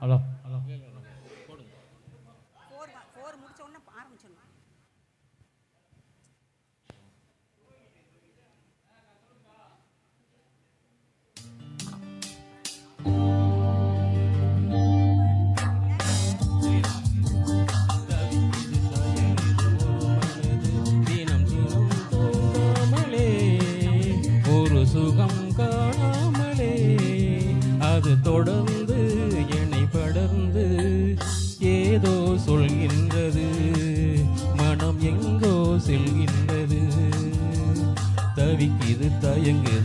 Hello. Hello சுகம் கா những người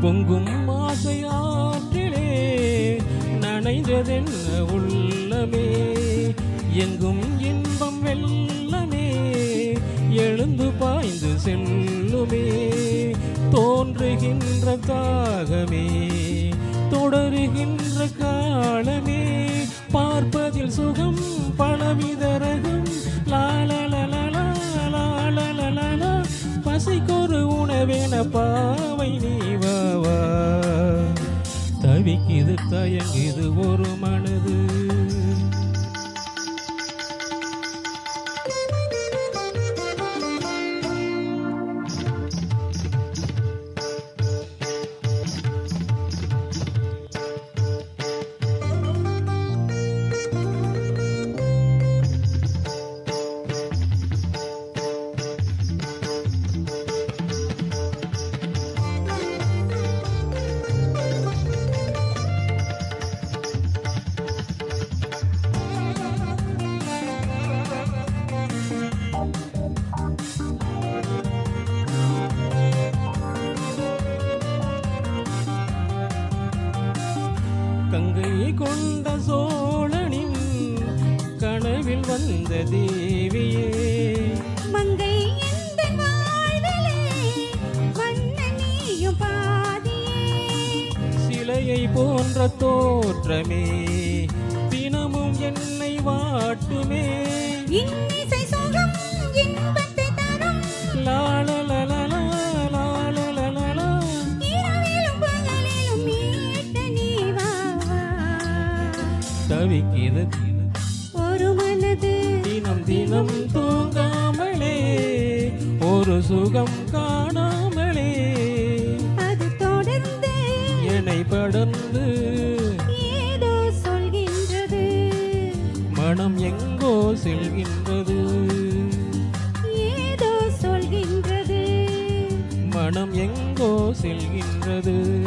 பொங்கும் ஆசையாற்றிலே நனைந்ததென்ன உள்ளமே? எங்கும் இன்பம் வெள்ளமே எழுந்து பாய்ந்து செல்லுமே? தோன்றுகின்ற தாகமே? தொடருகின்ற காலமே? பார்ப்பதில் சுகம் பலவித ரகம் லாலலலலா, பசிக்கொரு உணவென பாவை நீ. தயங்குது ஒரு ம கங்கை கொண்ட சோழனின் கனவில் வந்த தேவியே. மங்கை சிலையை போன்ற தோற்றமே தினமும் என்னை வாட்டுமே. இன்னிசை தவிக்குது ஒரு மனது தினம் தினம் தூங்காமலே ஒரு சுகம் காணாமலே. அது தொடர்ந்து என்னை படர்ந்து ஏதோ சொல்கின்றது. மனம் எங்கோ செல்கின்றது. ஏதோ சொல்கின்றது. மனம் எங்கோ செல்கின்றது.